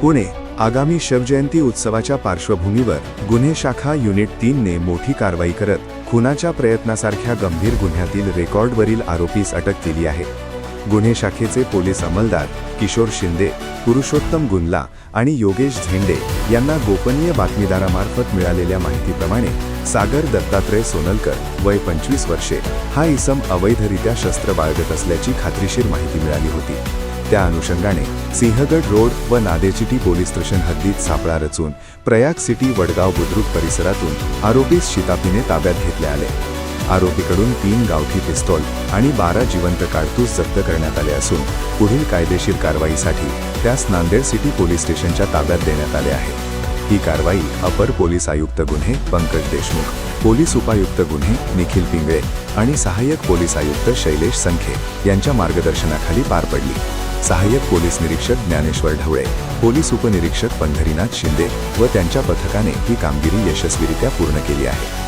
पुणे आगामी शिवजयंती उत्सवाच्या पार्श्वभूमीवर गुन्हे शाखा युनिट तीनने मोठी कारवाई करत खुनाच्या प्रयत्नासारख्या गंभीर गुन्ह्यातील रेकॉर्डवरील आरोपीस अटक केली आहे. गुन्हे शाखेचे पोलीस अंमलदार किशोर शिंदे पुरुषोत्तम गुंडला आणि योगेश झेंडे यांना गोपनीय बातमीदारामार्फत मिळालेल्या माहितीप्रमाणे सागर दत्तात्रय सोनलकर वय पंचवीस वर्षे हा इसम अवैधरित्या शस्त्र बाळगत असल्याची खात्रीशीर माहिती मिळाली होती. त्या अनुषंगाने सिंहगड रोड व नादेचिटी पोलीस स्टेशन हद्दीत सापळा रचून प्रयाग सिटी वडगाव बुद्रुक परिसरातून आरोपीस शितापीने ताब्यात घेतले आले. आरोपीकडून तीन गावठी पिस्तॉल आणि बारा जिवंत काडतूस जप्त करण्यात आले असून पुढील कायदेशीर कारवाईसाठी त्यास नांदेड सिटी पोलीस स्टेशनच्या ताब्यात देण्यात आले आहे. ही कारवाई अपर पोलीस आयुक्त गुन्हे पंकज देशमुख पोलीस उपायुक्त गुन्हे निखिल पिंगळे आणि सहाय्यक पोलीस आयुक्त शैलेश संखे यांच्या मार्गदर्शनाखाली पार पडली. सहाय्यक पोलीस निरीक्षक ज्ञानेश्वर ढवळे पोलीस उपनिरीक्षक पंढरीनाथ शिंदे व त्यांच्या पथकाने ही कामगिरी यशस्वीरित्या पूर्ण केली आहे.